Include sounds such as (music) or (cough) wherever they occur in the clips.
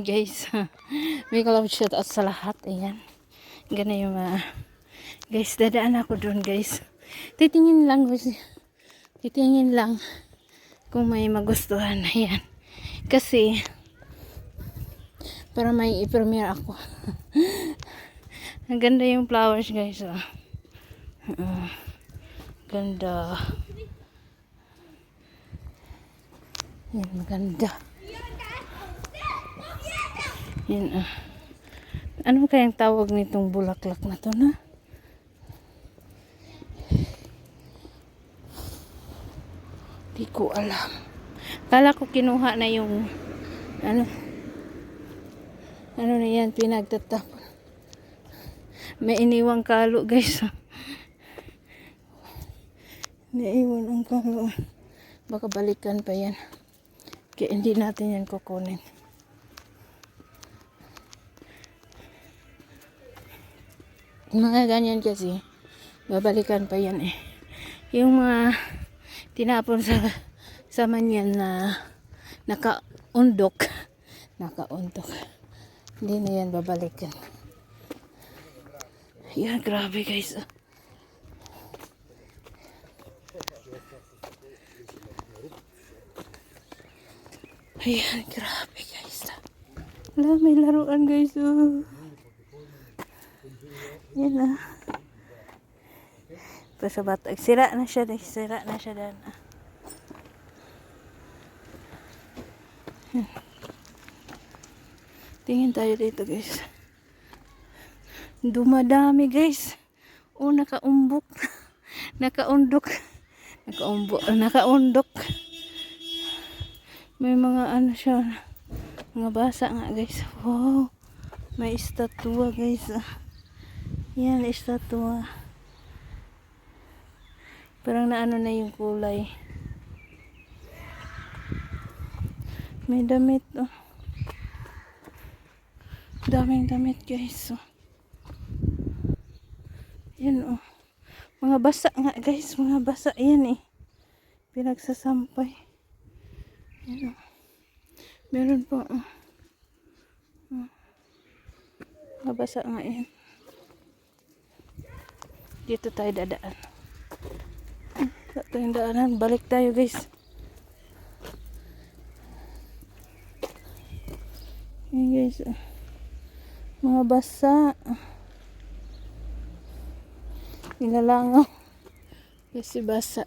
Guys. (laughs) May love shout out sa lahat. Ayan. Ganun yung mga... guys, dadaan ako doon guys. Titingin lang guys. Titingin lang kung may magustuhan. Ayan. Kasi para may i-premiere ako. (laughs) Ang ganda yung flowers guys. Oh. Uh, ganda. Yan, maganda. Yan ah. Ano kayang tawag nitong bulaklak na to na? Di ko alam. Kala ko kinuha na yung ano ano na yan pinagtatapon. May iniwang kalo guys. Naiwan ang kalo. Baka balikan pa yan. Kaya hindi natin yan kukunin. Mga ganyan kasi, babalikan pa yan eh. Yung mga tinapon sa sa manyan na nakaundok, (laughs) nakaundok. Hindi na yan babalikan. Yan, grabe guys. ah. Ayan, grabe guys. May laruan guys. Oh. Yan na. Sa batag. Sira na siya. Sira na siya dan. Yan. Tingin tayo dito guys. Dumadami guys. Oh, nakaumbok. (laughs) Nakaundok. Nakaumbok. Nakaundok. May mga ano siya. Mga basa nga guys. Wow. May estatwa guys. ah. Yan, estatwa. Parang naano na yung kulay. May damit, oh. Daming damit, guys, oh. Yan, oh. Mga basa nga, guys. Mga basa. Yan, eh. Pinagsasampay. Yan, oh. Meron po, oh. Oh. Mga basa nga, yan. Dito tayo dadaan. Wala tayong daanan. Balik tayo guys. Yan guys. Mga basa. Nilalangaw. Kasi basa.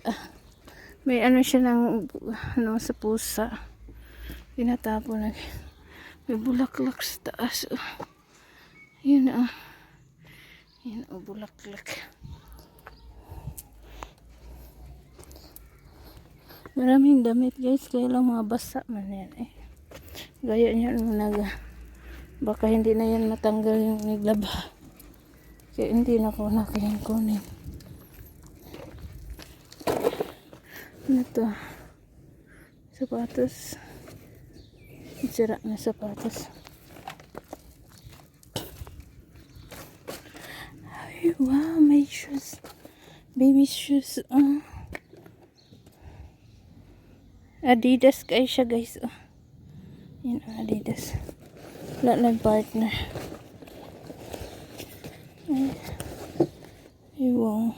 May ano siya ng ano sa pusa. Tinatapo na. May bulaklak sa taas. Yun ah. Yan ang bulaklak. Maraming damit guys, kaya lang mga basa man yan eh. Gaya niya nung nag baka hindi na yan matanggal yung naglaba. Kaya hindi na ko na kayang kunin. Ano to? Sapatos. Sira na sapatos. Ay, wow, may shoes. Baby shoes. ah. Adidas kayo siya guys. Oh. Yan ang Adidas. Wala na partner. Ay. Wow.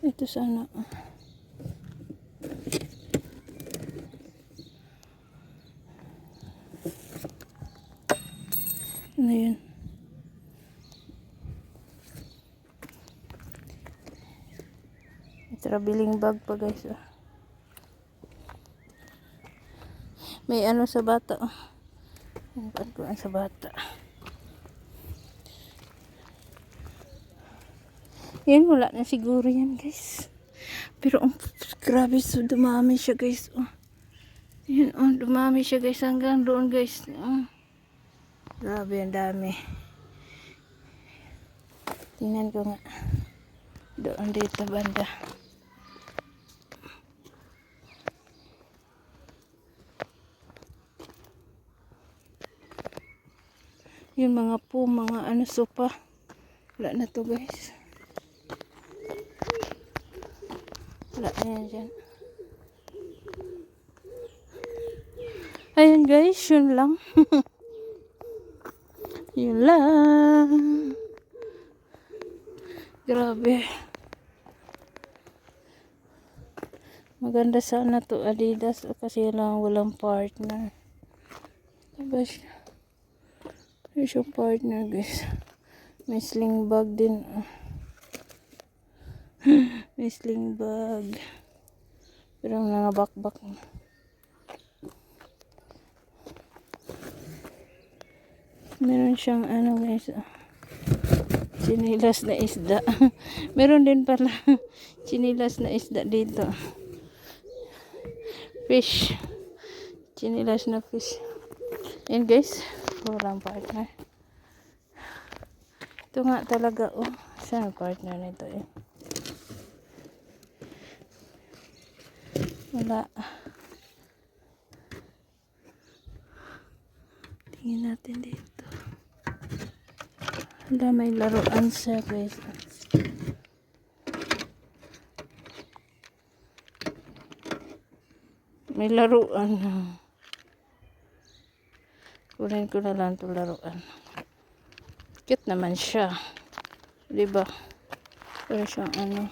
Ito sana. ah. Ano yun? Traveling bag pa guys. Oh. May ano sa bata. Oh. Sa bata. Yan, wala na siguro yan guys. Pero ang grabe so dumami siya guys. Oh. Yan, oh, dumami siya guys hanggang doon guys. Oh. Grabe, ang dami. Tingnan ko nga. Doon dito banda. Yung mga po, mga ano, sopa. Wala na to guys. Wala na yan dyan. Ayan guys, yun lang. (laughs) yun lang. Grabe. Maganda sana to Adidas kasi lang walang partner. Diba siya? May siyang partner guys. May sling bag din. oh. (laughs) May sling bag. Pero mga bakbak. Meron siyang ano guys. ah, Chinilas na isda. (laughs) Meron din pala (laughs) chinilas na isda dito. Fish. Chinilas na fish. Yan guys. Walang partner. Ito nga talaga oh. Ang partner nito eh? Wala. Tingin natin dito. Wala may laruan siya guys. May laruan. Kunin ko na lang ito laruan. Cute naman siya. Diba? Pero siyang ano.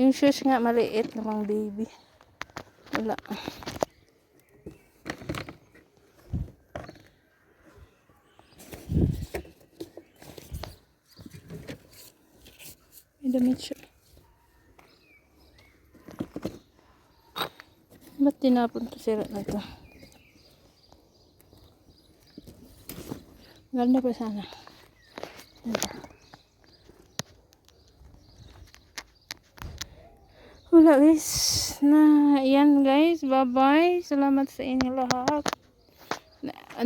Yung shoes nga maliit namang baby. Wala. May damit siya. Ba't tinapon to sira na to? Ganda pa sana. Wala guys. Na, yan guys. Bye-bye. Salamat sa inyo lahat.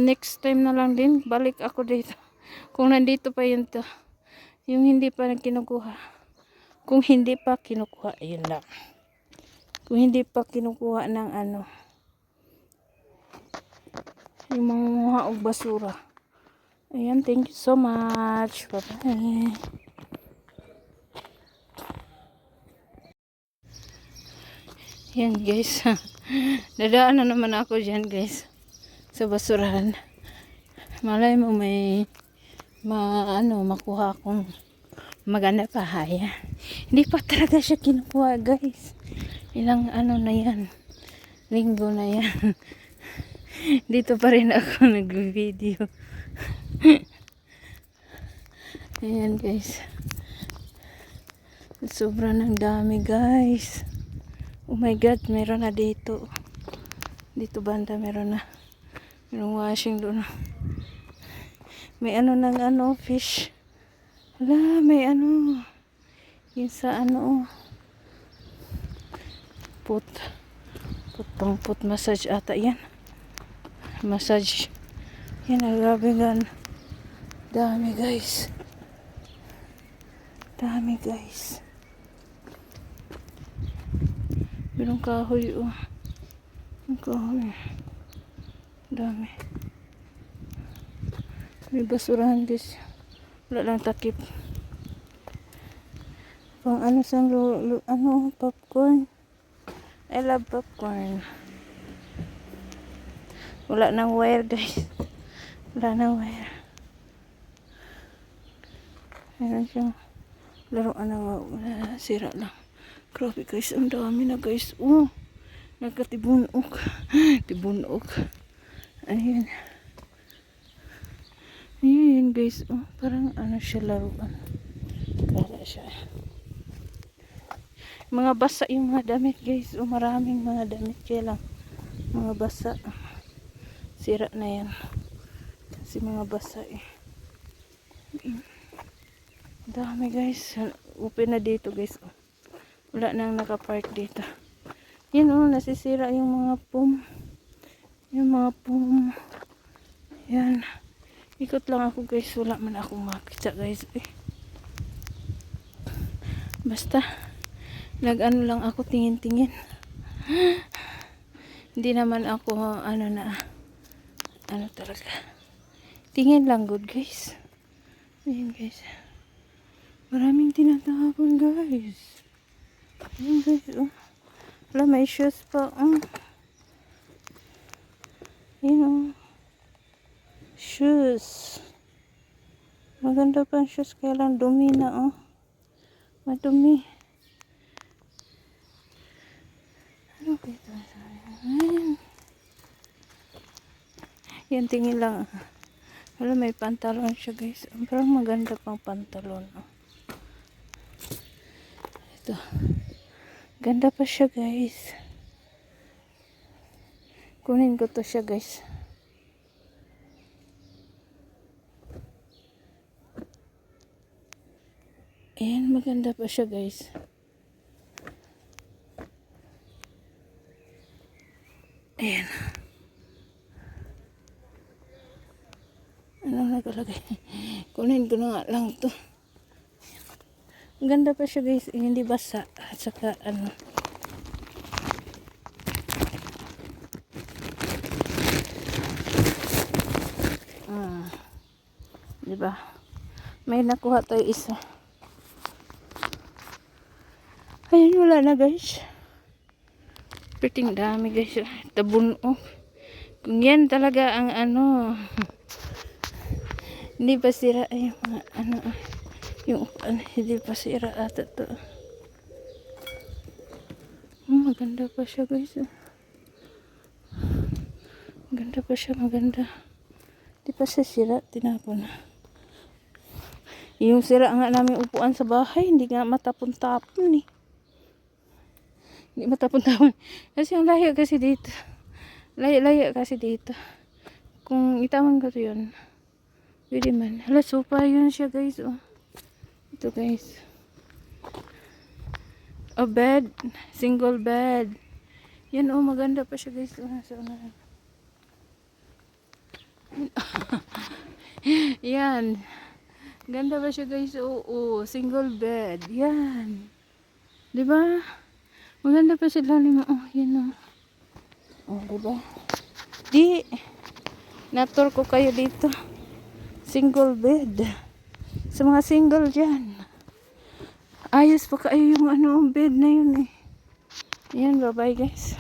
Next time na lang din. Balik ako dito. (laughs) Kung nandito pa yun to. Yung hindi pa kinukuha. Kung hindi pa kinukuha. Yun lang. Kung hindi pa kinukuha ng ano. Yung mga og basura. Ayan. Thank you so much. Bye-bye. Yan guys. (laughs) Dadaan na naman ako dyan guys. Sa basurahan. Malay mo may ma ano makuha akong maganda pa haya. Hindi pa talaga siya kinukuha guys. Ilang ano na yan. Linggo na yan. (laughs) Dito pa rin ako nag-video. (laughs) (laughs) Ayan guys. Sobra ng dami guys. Oh my god, meron na dito. Dito banda meron na. Merong washing doon. May ano ng ano, fish. Wala, may ano. Yung sa ano. Put. Putong put massage ata yan. Massage. Yan, grabe gan. Dami guys. Dami guys. Merong kahoy oh. Ang kahoy. Dami. May basurahan guys. Wala lang takip. Pang ano sa ano popcorn. I love popcorn. Wala nang wire guys. Wala nang wire. Meron siyang laruan na wala sira lang. Grabe guys, ang dami na guys. Oh, nagkatibunok. (laughs) Tibunok. Ayan. Ayan guys. Oh, parang ano siya laruan. Kala siya. Mga basa yung mga damit guys. Oh, maraming mga damit. Kaya lang, mga basa. Sira na yan. Kasi mga basa eh. Ayan. Dami guys. Open na dito guys. Wala nang nakapark dito. Yan oh, nasisira yung mga pum. Yung mga pum. Yan. Ikot lang ako guys. Wala man ako makita guys. Eh. Basta. Nag-ano lang ako tingin-tingin. (gasps) Hindi naman ako ano na. Ano talaga. Tingin lang good guys. Ayan guys. Maraming tinatapon guys. Ayan guys. Oh. Wala, may shoes pa. Ah. Oh. Ayan oh. Shoes. Maganda pa ang shoes. Kaya lang dumi na oh. Madumi. Ano ba ito? Ayan. Yan tingin lang. Wala, may pantalon siya guys. Parang maganda pang pantalon oh. Ito. Ganda pa siya, guys. Kunin ko to siya, guys. Ayan, maganda pa siya, guys. Ayan. Ano nakalagay? (laughs) Kunin ko na lang to. Ganda pa siya, guys. Hindi basa. At saka, ano, Ah. Di ba? May nakuha tayo isa. Ayun, wala na guys. Piting dami guys. Tabun oh. Kung yan talaga ang ano. (laughs) hindi pa sira ay mga ano. Yung upuan, hindi pa sira ata to. Hmm, maganda pa siya guys. oh. Maganda pa siya, maganda. Di pa siya sira, tinapon na. Yung sira nga namin upuan sa bahay, hindi nga matapon-tapon eh. Hindi matapon-tapon. Kasi ang layo kasi dito. Layo-layo kasi dito. Kung itawan ko to yun, pwede man. Hala, sopa yun siya guys. Oh. Ito guys. A bed. Single bed. Yan oh, maganda pa siya guys. Nasa unahan. (laughs) Yan. Ganda ba siya guys? Oo, single bed. Yan. 'Di ba? Maganda pa sa lalim. Oh, yan oh. Oh, 'di ba? Di. Natur ko kayo dito. Single bed. Sa mga single dyan. Ayos pa kayo yung ano, bed na yun eh. Yan, bye-bye guys.